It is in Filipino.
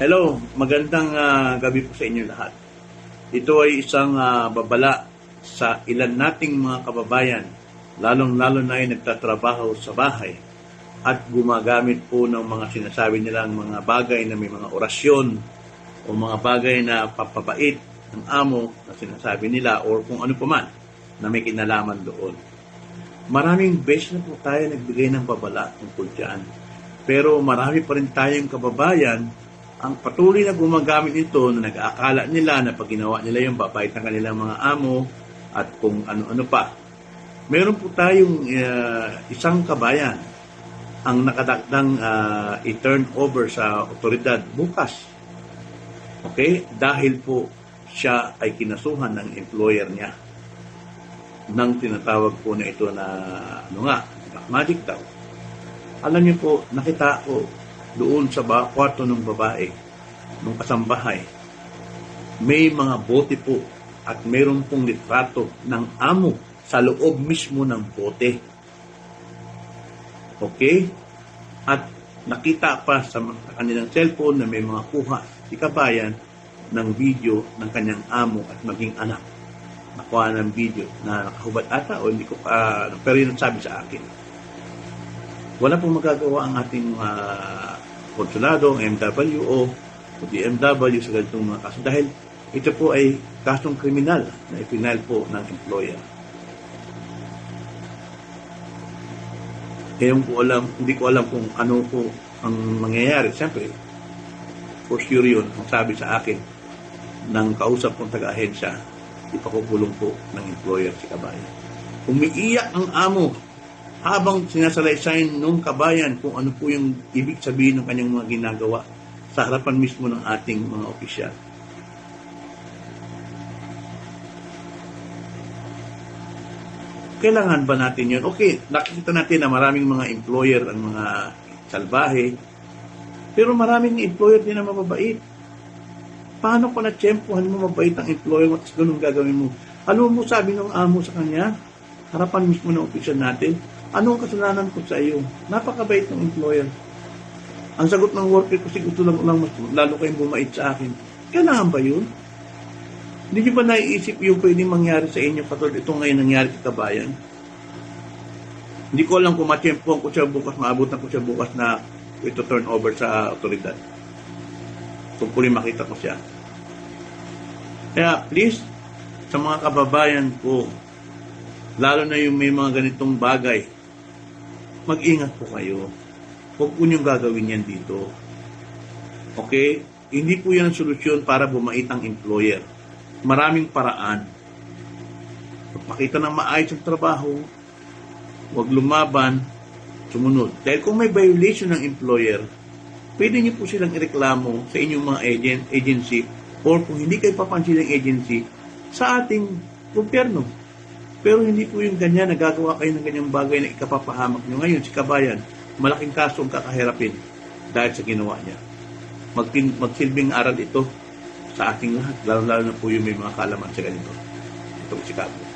Hello, magandang ah, gabi po sa inyo lahat. Ito ay isang ah, babala sa ilan nating mga kababayan, lalong-lalo na ay nagtatrabaho sa bahay at gumagamit po ng mga sinasabi nilang mga bagay na may mga orasyon o mga bagay na papabait ng amo na sinasabi nila or kung ano pa man na may kinalaman doon. Maraming beses na po tayo nagbigay ng babala tungkol dyan. Pero marami pa rin tayong kababayan ang patuloy na gumagamit nito na nag-aakala nila na pag ginawa nila yung babait ng kanilang mga amo at kung ano-ano pa. Meron po tayong uh, isang kabayan ang nakadakdang uh, i-turn over sa otoridad bukas. Okay? Dahil po siya ay kinasuhan ng employer niya ng tinatawag po na ito na ano nga, magic daw. Alam niyo po, nakita ko doon sa ba, kwarto ng babae, ng kasambahay, may mga bote po at mayroon pong litrato ng amo sa loob mismo ng bote. Okay? At nakita pa sa kanilang cellphone na may mga kuha si kabayan ng video ng kanyang amo at maging anak. Nakuha ng video na nakahubad ata o hindi ko pa, pero yun ang sabi sa akin wala pong magagawa ang ating uh, konsulado, ang MWO, o DMW sa ganitong mga kaso dahil ito po ay kasong kriminal na ipinal po ng employer. Kaya ko alam, hindi ko alam kung ano po ang mangyayari. Siyempre, for sure yun, ang sabi sa akin ng kausap kong taga-ahensya, ipakukulong po ng employer si kabayan. Umiiyak ang amo habang sinasalaysay nung kabayan kung ano po yung ibig sabihin ng kanyang mga ginagawa sa harapan mismo ng ating mga opisyal. Kailangan ba natin yun? Okay, nakikita natin na maraming mga employer ang mga salbahe, pero maraming employer din na mababait. Paano ko na-tsempohan mo mabait ang employer mo at ganun gagawin mo? Alam mo, sabi ng amo sa kanya, harapan mismo ng opisyal natin, Anong kasalanan ko sa iyo? Napakabait ng employer. Ang sagot ng worker ko, sige, lang, lang mas, lalo kayong bumait sa akin. Kailangan ba yun? Hindi niyo ba naiisip yung pwedeng mangyari sa inyo katulad itong ngayon nangyari sa kabayan? Hindi ko alam kung matiyempohan ko siya bukas, maabutan ko siya bukas na ito turn over sa otoridad. Kung puli makita ko siya. Kaya please, sa mga kababayan ko, lalo na yung may mga ganitong bagay, mag-ingat po kayo. Huwag po niyong gagawin yan dito. Okay? Hindi po yan ang solusyon para bumait ang employer. Maraming paraan. Magpakita ng maayos ang trabaho, huwag lumaban, sumunod. Dahil kung may violation ng employer, pwede niyo po silang ireklamo sa inyong mga agent, agency or kung hindi kayo papansin ng agency, sa ating gobyerno. Pero hindi po yung ganyan, nagagawa kayo ng ganyang bagay na ikapapahamak nyo. Ngayon, si Kabayan, malaking kaso ang kakahirapin dahil sa ginawa niya. Magpin, magsilbing aral ito sa ating lahat, lalo-lalo na po yung may mga kalaman sa ganito. Ito si Cabo.